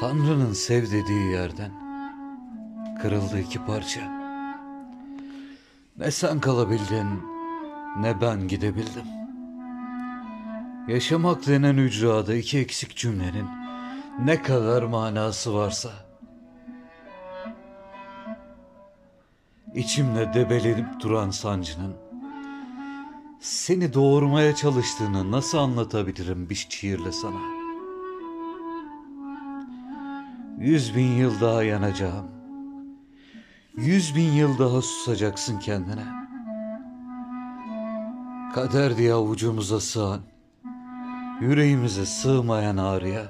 Tanrı'nın sev dediği yerden kırıldı iki parça. Ne sen kalabildin ne ben gidebildim. Yaşamak denen ücrada iki eksik cümlenin ne kadar manası varsa. İçimde debelenip duran sancının seni doğurmaya çalıştığını nasıl anlatabilirim bir şiirle sana? Yüz bin yıl daha yanacağım. Yüz bin yıl daha susacaksın kendine. Kader diye avucumuza sığan, yüreğimize sığmayan ağrıya,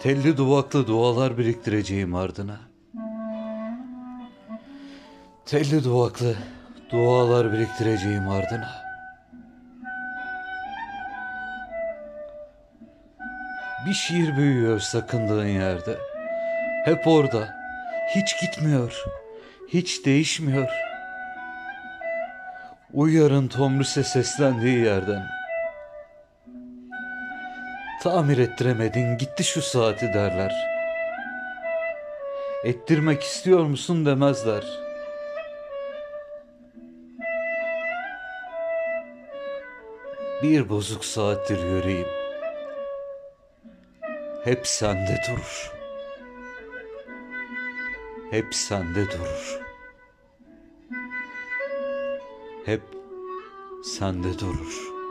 telli duvaklı dualar biriktireceğim ardına. Telli duvaklı dualar biriktireceğim ardına. Bir şiir büyüyor sakındığın yerde. Hep orada. Hiç gitmiyor. Hiç değişmiyor. Uyarın Tomris'e seslendiği yerden. Tamir ettiremedin gitti şu saati derler. Ettirmek istiyor musun demezler. Bir bozuk saattir yüreğim. Hep sende durur. Hep sende durur. Hep sende durur.